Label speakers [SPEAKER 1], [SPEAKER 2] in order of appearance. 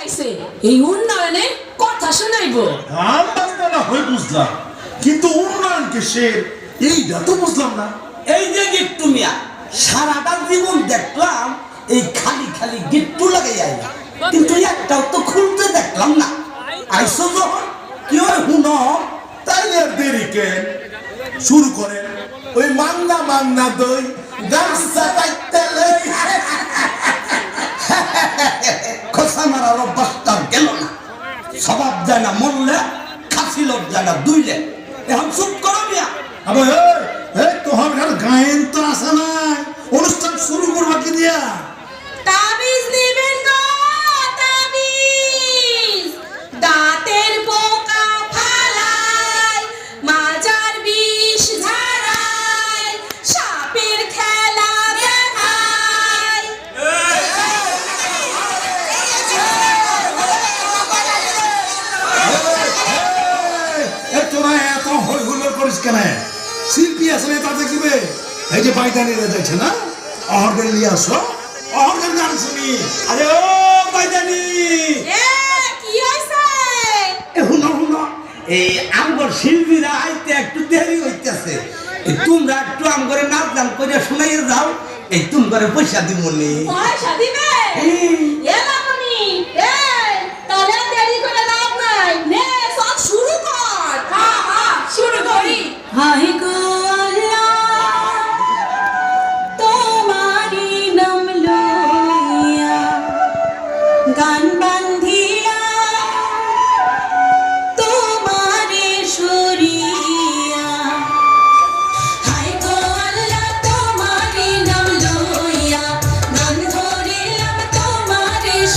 [SPEAKER 1] আইছে এই উন্নয়নে কথা শোনাইবো।
[SPEAKER 2] গান বাজনা বুঝলাম কিন্তু উন্নয়ন কিসের এইটা তো বুঝলাম না।
[SPEAKER 3] এই যে গিট্টু মিয়া সারাটা জীবন দেখলাম এই খালি খালি গিট্টু লাগাই আইলা। কিন্তু একটাও তো খুলতে দেখলাম না। আইসো যখন কি হয় হুন?
[SPEAKER 2] তাইলে আর দেরি কেন শুরু করেন। ওই মান্না মান্না দই লই
[SPEAKER 3] মারার অভ্যাসটা গেল না। স্বভাব যায় না মরলে খাসি লোক যায় না দুইলে এখন চুপ করো মিয়া।
[SPEAKER 2] আবার এই, এই তোহার ঘর গায়েন তো আসে নাই। অনুষ্ঠান শুরু করবা কি দিয়া?
[SPEAKER 1] তাবিজ
[SPEAKER 2] কেন? শিল্পী আসলে তাতে কিবে এই যে বাইদানিরা যাচ্ছে না? অহরগের নিয়ে আসো। অহরগের গান শুনি।
[SPEAKER 3] আরে ও বাইদানি হুনো হুনো। এই আমগর শিল্পীরা আইতে একটু দেরি হইতেছে। তোমরা একটু আমগরে নাচ গান করে শুনাইয়ে যাও। এই তুম করে পয়সা দিব নি
[SPEAKER 1] পয়সা দিবে এলা মনি এ তাহলে আর দেরি করে লাভ নাই নে সব শুরু কর হ্যাঁ হ্যাঁ শুরু করি হাই